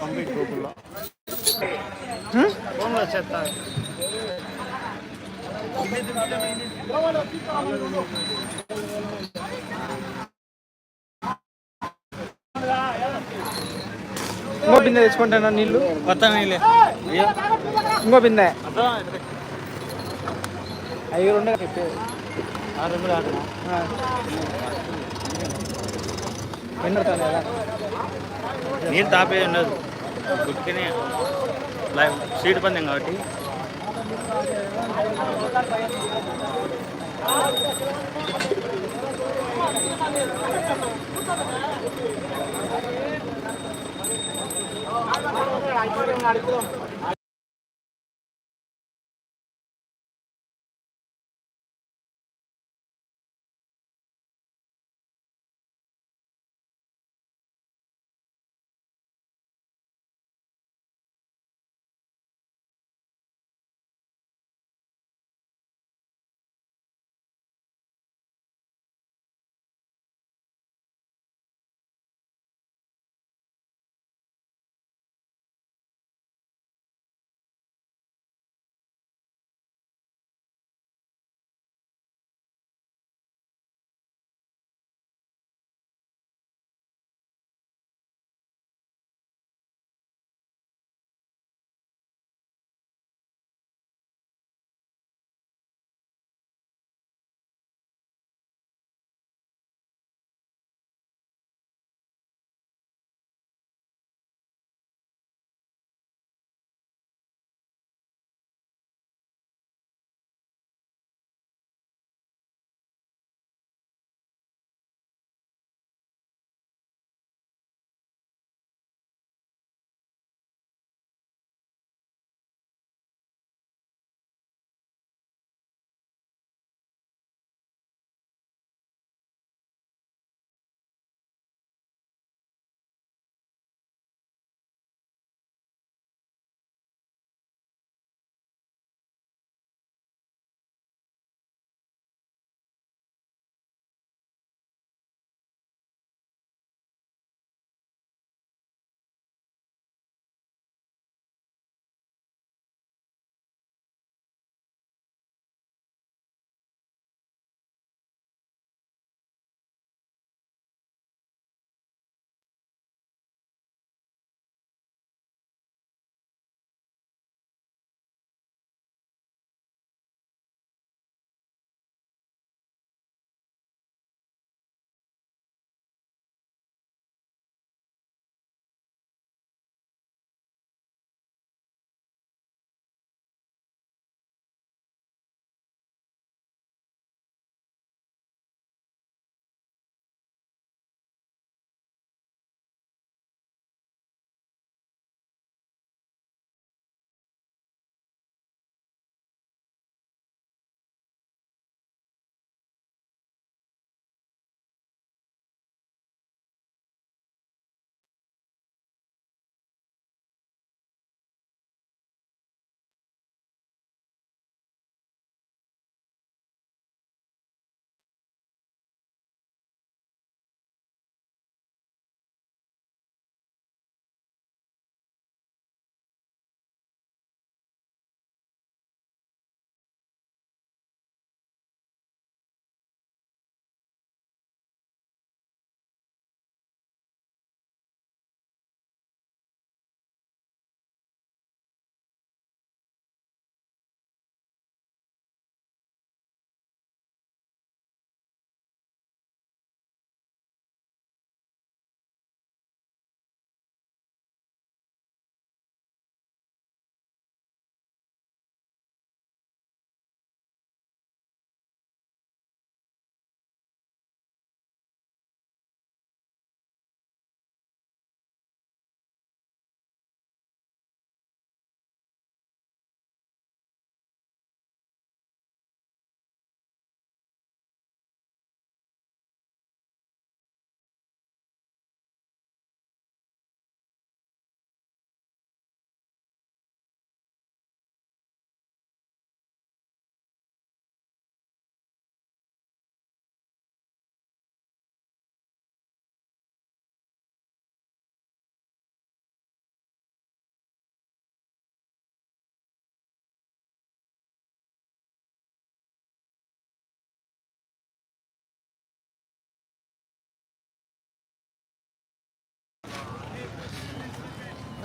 Complete గోకుల్లో. హ్మ్? ఫోన్లో చెత్త ఇంకో బిందె తెచ్చుకుంటాను నీళ్ళు? కొత్త నీళ్ళే. ఇంకో బిందె. అదో అవి రెండు నీరు తాపే ఉండదు. గుట్టికనే లైవ్ సీట్ పందెం కాబట్టి అడుగుదాం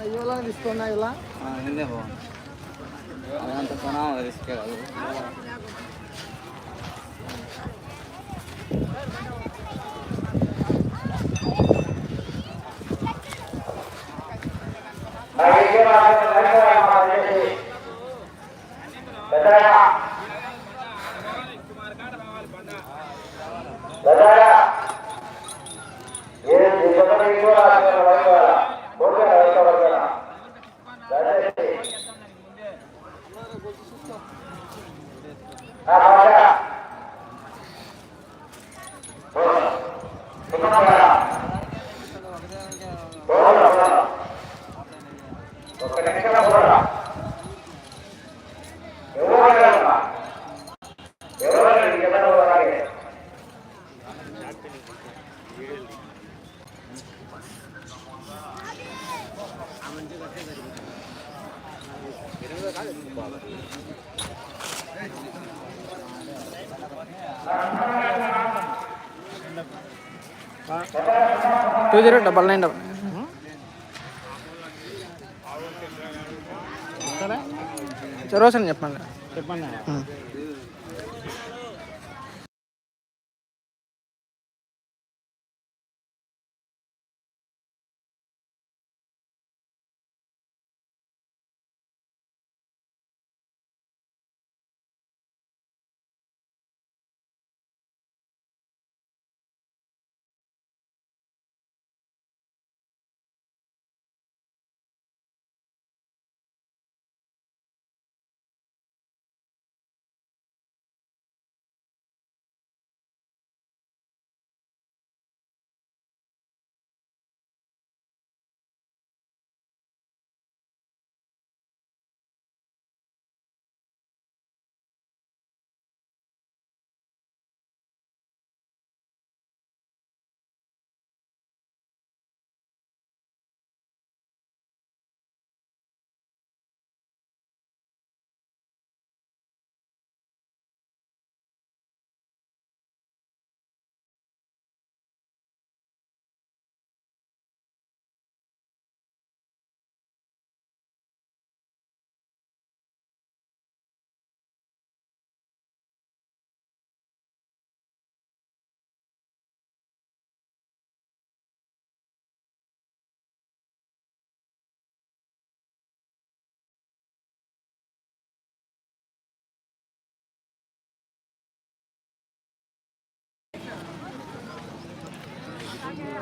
ఇవాళ తీసుకున్నా ఇలా? నిన్నే బాగుంది అంత కొనా తీసుకెళ్ళాలి పెద్ద Los que. చరోసని చెప్పండి. చెప్పండి.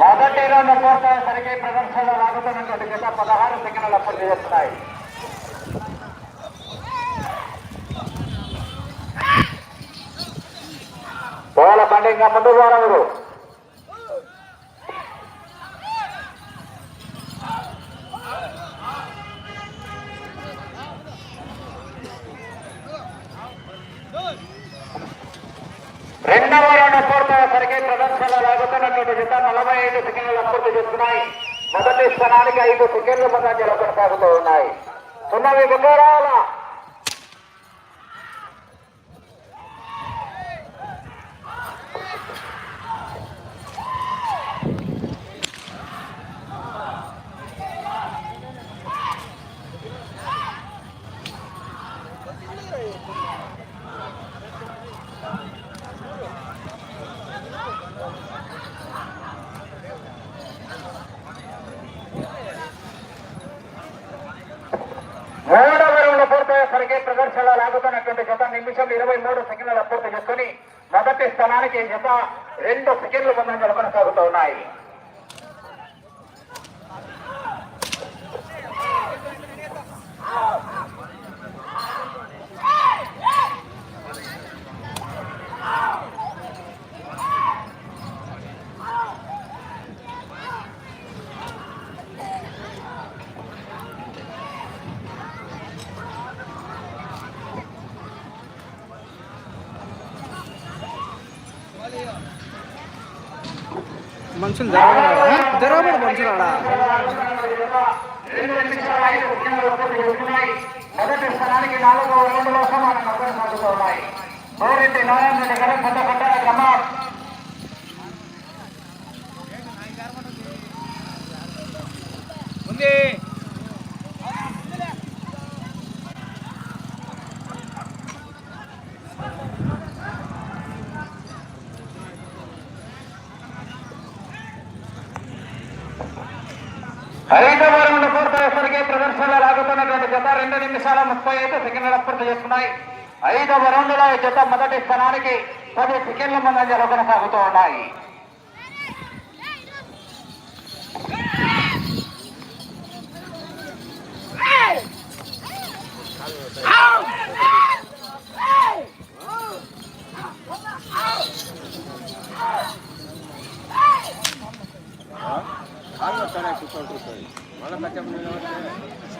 మొదటి రెండు సరిగ్గా ప్రదర్శనలో లాగుతున్నటువంటి గత పదహారు సెకండ్లు అప్పుడు చేస్తున్నాయి. బండి ఇంకా ముందు పోరవరు రెండవ రౌండ్ పూర్తయ్యేసరికి ప్రదర్శనలో లాగుతున్నటువంటి జత నలభై ఐదు సెకండ్ల పూర్తి చేస్తున్నాయి. మొదటి స్థానానికి ఐదు సెకండ్ల ముందంజలో కొనసాగుతూ ఉన్నాయి సున్నవి బుగ్గరాల మూడవ రౌండ్ పూర్తయ్యేసరికి ప్రదర్శన నిమిషం ఇరవై మూడు సెకండ్ల పూర్తి చేసుకుని మొదటి స్థానానికి ఈ జత రెండు సెకండ్లు ముందంజలు కొనసాగుతూ ఉన్నాయి. మనుషులు జరగబడ జరగబడ మనుషులు ఆడ. మొదటి స్థానానికి నాలుగో రౌండ్లో సమానంగా కొనసాగుతూ ఉన్నాయి గోరెడ్డి నారాయణ రెడ్డి గారు పెద్ద పెద్ద క్రమం ఉంది ఐదవ రౌండ్ పూర్తయ్యేసరికి ప్రదర్శనలో లాగుతున్నటువంటి జత రెండు నిమిషాల ముప్పై ఐదు సెకండ్ల పూర్తి చేసుకున్నాయి ఐదవ రౌండ్లో ఈ జత మొదటి స్థానానికి పది సెకండ్ల ముందంజలు కొనసాగుతూ ఉన్నాయి. ప్రదర్శనలో భాగంగా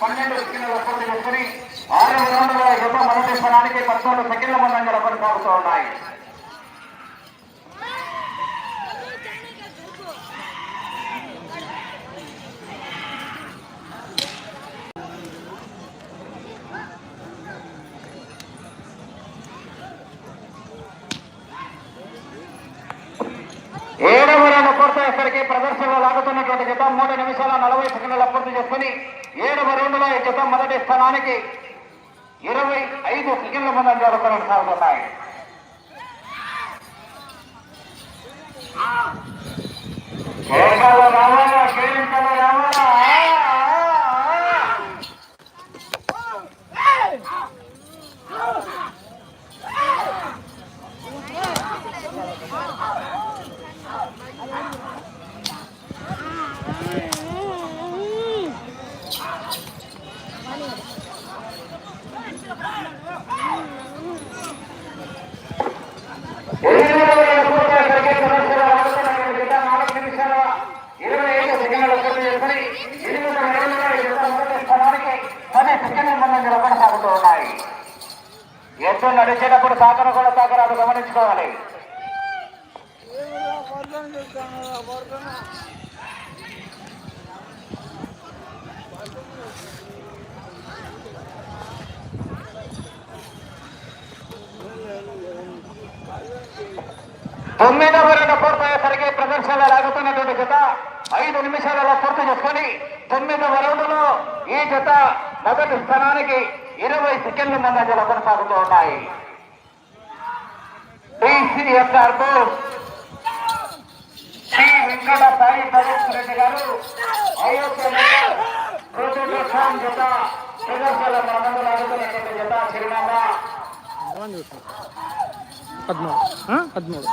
పన్నెండు సెకండ్ల పూర్తి చేసుకుని ఆరు రౌండ్ యొక్క మొదటి స్థానానికి పదకొండు సెకండ్ల కొనసాగుతూ ఉన్నాయి ఏడవ రౌండ్ పూర్తయ్యేసరికి ప్రదర్శనలో లాగుతున్నటువంటి జత మూడు నిమిషాల నలభై సెకండ్ల పూర్తి చేసుకుని ఏడవ రౌండ్ ఈ జత మొదటి స్థానానికి ఇరవై ఐదు సెకండ్ల ముందంజలు కొనసాగుతున్నాయి. కేరళ రావాలా కేరళ రావాలా ఎద్దు నడిచేటప్పుడు కూడా సాకరాదు గమనించుకోవాలి. తొమ్మిదవ రెండు పూర్తయ్యేసరికి ప్రదర్శనలో లాగుతున్నటువంటి జత ఐదు నిమిషాలలో పూర్తి చేసుకొని తొమ్మిదవ రౌండ్లో ఈ జత మొదటి స్థానానికి ఇరవై సెకండ్ల ముందంజలో కొనసాగుతూ ఉన్నాయి. టీసీఎస్ఆర్ శ్రీ వెంకట సాయి ప్రదీప్ రెడ్డి గారు అయోధ్య నగర్ రోజుల ఖాన్ జత ప్రదర్శనలో ముందు లాగుతున్నటువంటి జత చిరునామా పదమూడు ఆ? పదమూడు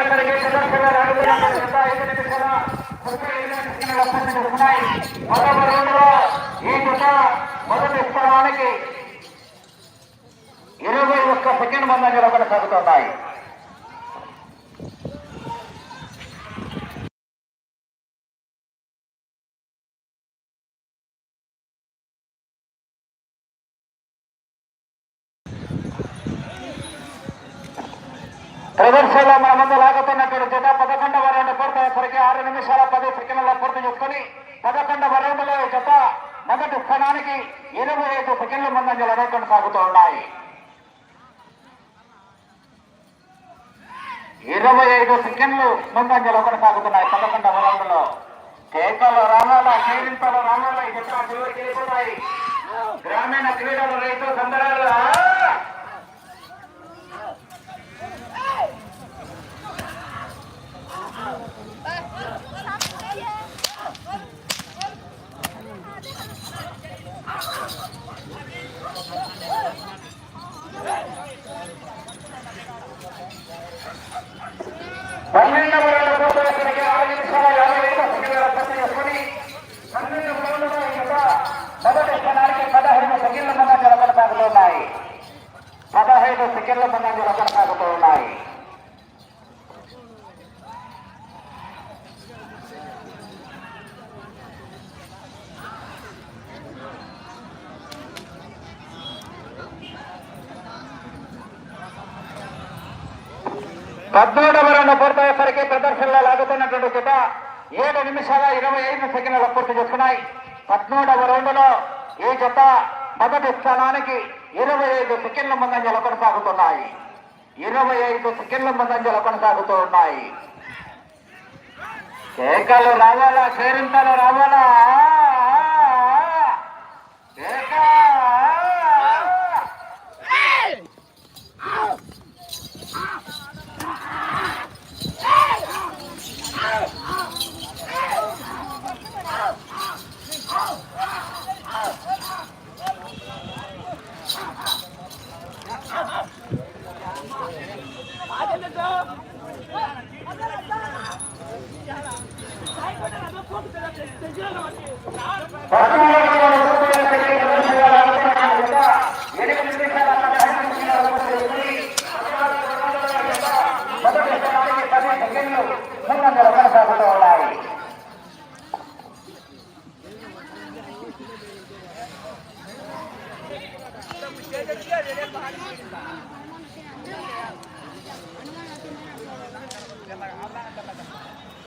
గవర్నమెంట్ ఐదు నిమిషాల ముప్పై ఐదు మొదటి రౌండ్లో ఈ మొదటి స్థానానికి ఇరవై ఒక్క సెకండ్ ముందంజలో సాగుతున్నాయి ప్రదర్శనలో మన ముందు లాగుతున్నటువంటి జత పదకొండవ రౌండ్ పూర్తయ్యేసరికి ఆరు నిమిషాల పది సెకండ్ల పూర్తి చేసుకుని పదకొండవ రౌండ్లో జత మొదటి స్థానానికి ఇరవై ఐదు సెకండ్ల ముందంజలు అనేటువంటి సాగుతూ ఉన్నాయి. ఇరవై ఐదు సెకండ్లు ముందంజలు సాగుతున్నాయి పదకొండవ రౌండ్లో. కేకలు రామాల కేరింతలు రామాల ఈ జత గ్రామీణ క్రీడలు రైతు సందరాలు పన్నెండవ రెండు సెకండ్లలో పూర్తి చేసుకున్నాయి? పద్మూడవ రౌండ్లో ఈ జత మొదటి స్థానానికి ఇరవై ఐదు సెకండ్ల ముందంజలు కొనసాగుతున్నాయి. ఇరవై ఐదు సెకండ్ల ముందంజలు కొనసాగుతూ ఉన్నాయి. కేకలు రావాలా? చేరింతలు రావాలా? Thank you.